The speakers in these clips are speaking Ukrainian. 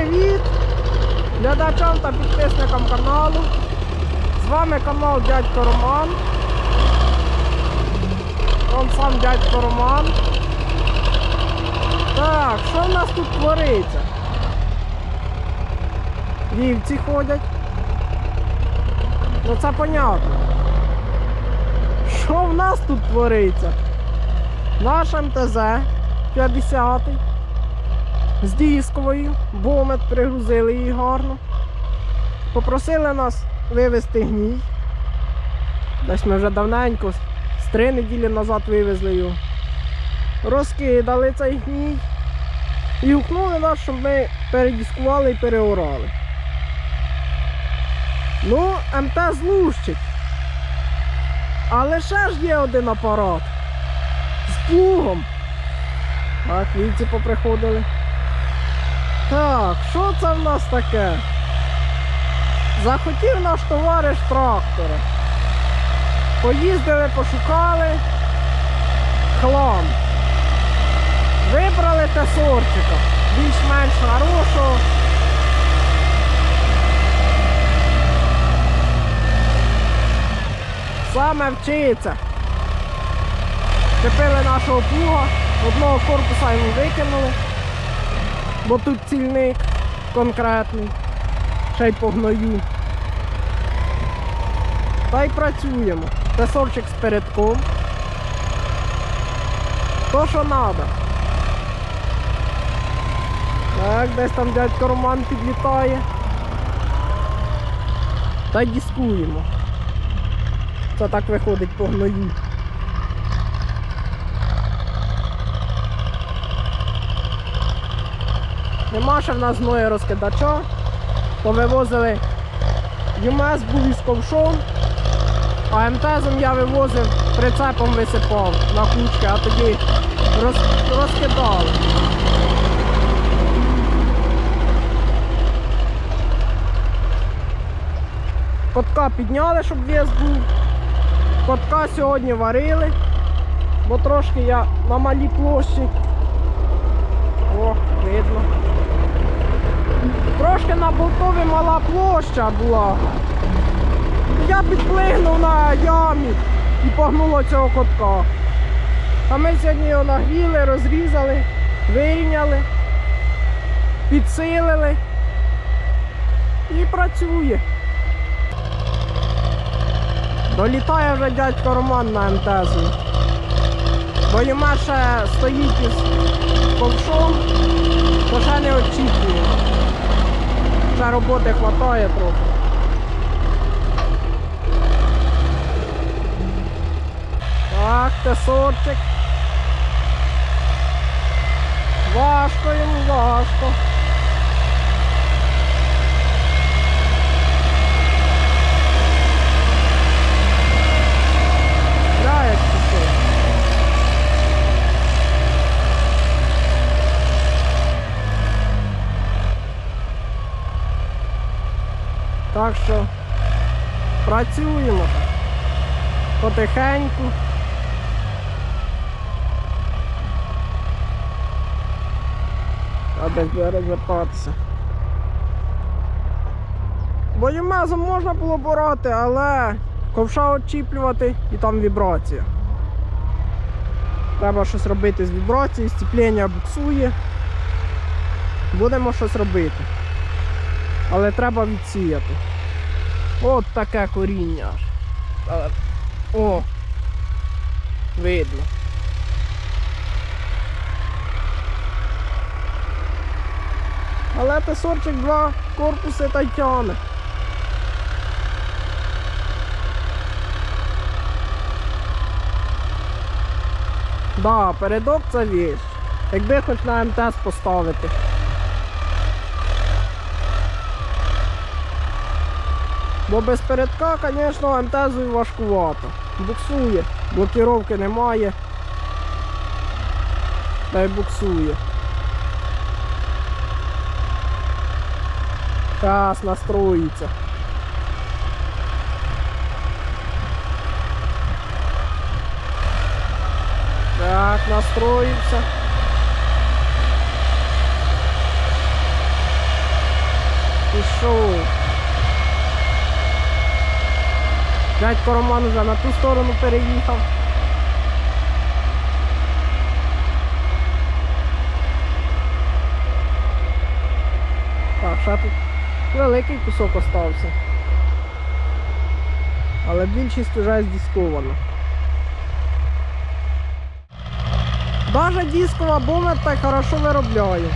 привіт глядачам та підписникам каналу. З вами канал Дядько Роман. Он сам дядько Роман. Так, що в нас тут твориться? Вівці ходять. Ну це понятно. Що в нас тут твориться? Наш МТЗ 50 з дисковою, бомет пригрузили її гарно. Попросили нас вивезти гній. Десь ми вже давненько, з три неділі назад вивезли його. Розкидали цей гній і гукнули нас, щоб ми передіскували і переорали. Ну, МТ злущить. Але ще ж є один апарат. З плугом. Так, вівці поприходили. Так, що це в нас таке? Захотів наш товариш трактора. Поїздили, пошукали. Хлам. Вибрали тесорчика. Більш-менш хорошого. Саме вчиться. Чепили нашого плуга, одного корпуса йому викинули, бо тут цільник конкретний, ще й по гною. Та й працюємо. Тесорчик з передком. То, що треба. Так, десь там дядько Роман підлітає. Та й дискуємо. Це так виходить по гною. Нема ще в нас зної розкидача. Повивозили ЮМС був із ковшом, а МТЗом я вивозив, прицепом висипав на кучки, а тоді роз, розкидали. Котка підняли, щоб вес був. Котка сьогодні варили, бо трошки я на малій площі. О, видно. Трошки на болтові мала площа була. Я підплигнув на ямі і погнуло цього котка. А ми сьогодні його нагріли, розрізали, вирівняли, підсилили і працює. Долітає вже дядько Роман на МТЗ. Бо йому ще стоїть із ковшом, то ще не очікує. Ще роботи вистачає трохи. Так, тесорчик. Важко йому, важко. Так що працюємо потихеньку. А десь буде розвертатися. Боємезом можна було борoti, але ковша очіплювати і там вібрація. Треба щось робити з вібрації, сцеплення буксує. Будемо щось робити. Але треба відсіяти. От таке коріння аж. О! Видно. Але тесорчик два корпуси та й тяне. Да, передок це віч. Якби хоч на МТС поставити. Бо без передка, звісно, МТЗ важкувато. Буксує, блокіровки немає. Та й буксує. Зараз настроїться. Так, настроївся. Дядько Роман вже на ту сторону переїхав. Так, ще тут великий кусок остався. Але більшість вже здіскована. Даже дискова бомба так хорошо виробляє.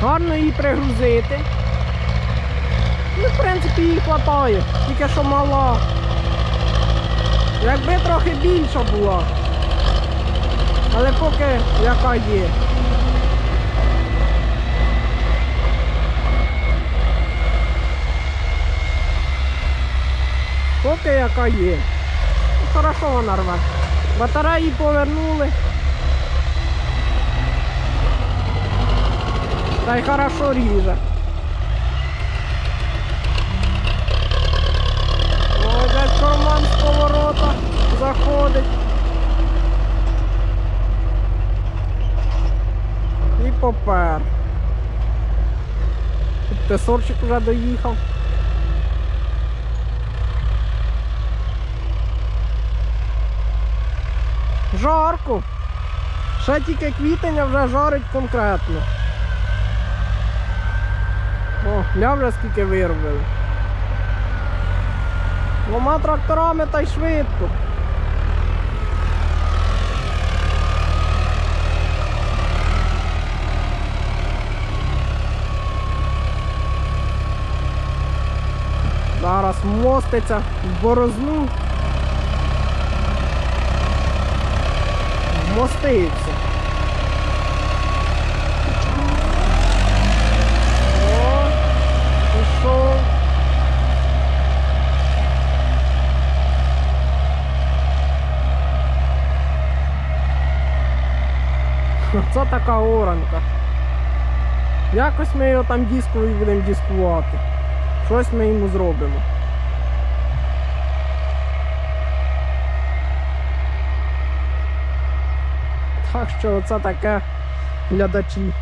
Гарно її пригрузити. Принципі, їй вистачає, тільки що мала. Якби трохи більша була. Але поки яка є. Поки яка є. Ну, хорошо вона рве. Батареї повернули. Та й хорошо ріже. Ось карман з поворота заходить. І попер. Тесорчик вже доїхав. Жарко. Ще тільки квітень, а вже жарить конкретно. О, гля вже скільки виробили. Двома тракторами та й швидко. Зараз моститься в борозну. Мостився. О, пішов. Це така оранка. Якось ми його там дисковий будемо дискувати. Щось ми йому зробимо. Так що це таке глядачі.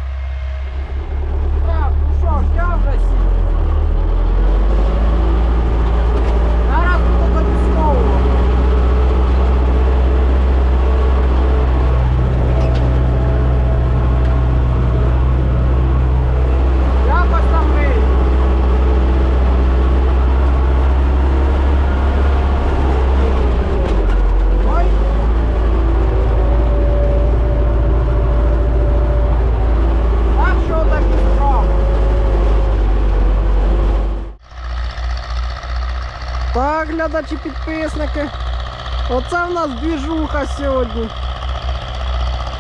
Так, ну що, я вже сів. Зараз буду дисковувати. Якось там вийде. Ой. Так що такі справи. Так, глядачі підписники. Оце в нас двіжуха сьогодні.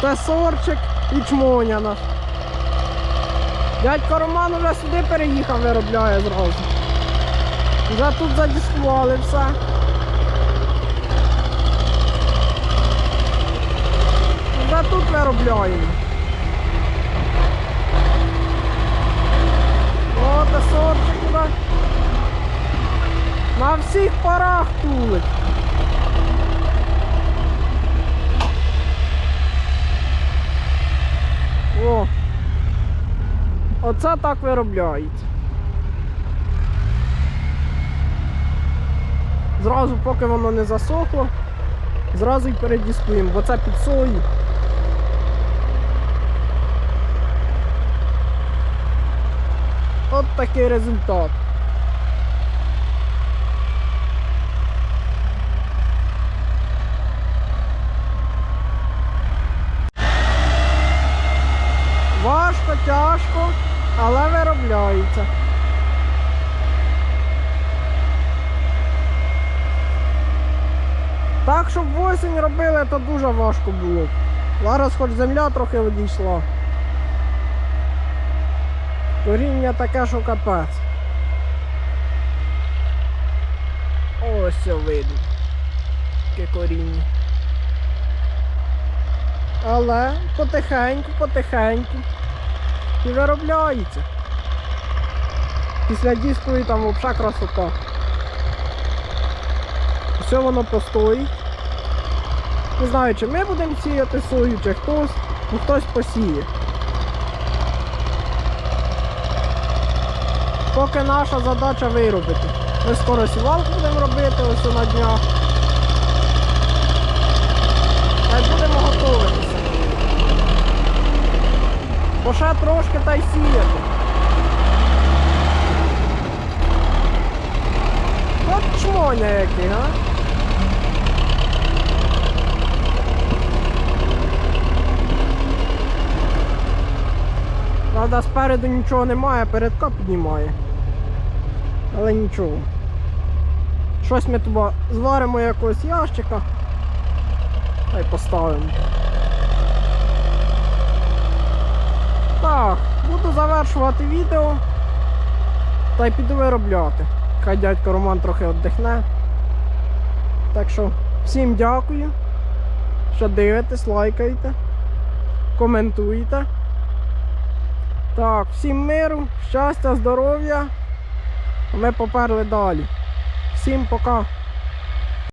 Тесорчик і чмоня наш. Дядько Роман вже сюди переїхав, виробляє зразу. Вже тут задіскували все. Вже тут виробляємо. О, тесорчик туди. На всіх парах тулить. О! Оце так виробляється. Зразу, поки воно не засохло, зразу й передіскуємо, бо це під сою. От такий результат. Важко, але виробляється. Так, щоб в осінь робили, то дуже важко було. Зараз хоч земля трохи одійшла. Коріння таке, що капець. Ось все видно. Таке коріння. Але потихеньку, потихеньку. І виробляється. Після дискової там взагалі красота. Все воно постоїть. Не знаю, чи ми будемо сіяти сою, чи хтось, хтось посіє. Поки наша задача виробити. Ми скоро сівалку будемо робити ось на днях. Та й будемо готуватися. Бо ще трошки та й сіяти. От чмоня який, а? Правда, спереду нічого немає, передка піднімає. Але нічого. Щось ми туди зваримо якогось ящика. Та й поставимо. Так, буду завершувати відео. Та й піду виробляти. Хай дядько Роман трохи віддихне. Так що всім дякую, що дивитесь, лайкаєте, коментуєте. Так, всім миру, щастя, здоров'я. Ми поперли далі. Всім пока.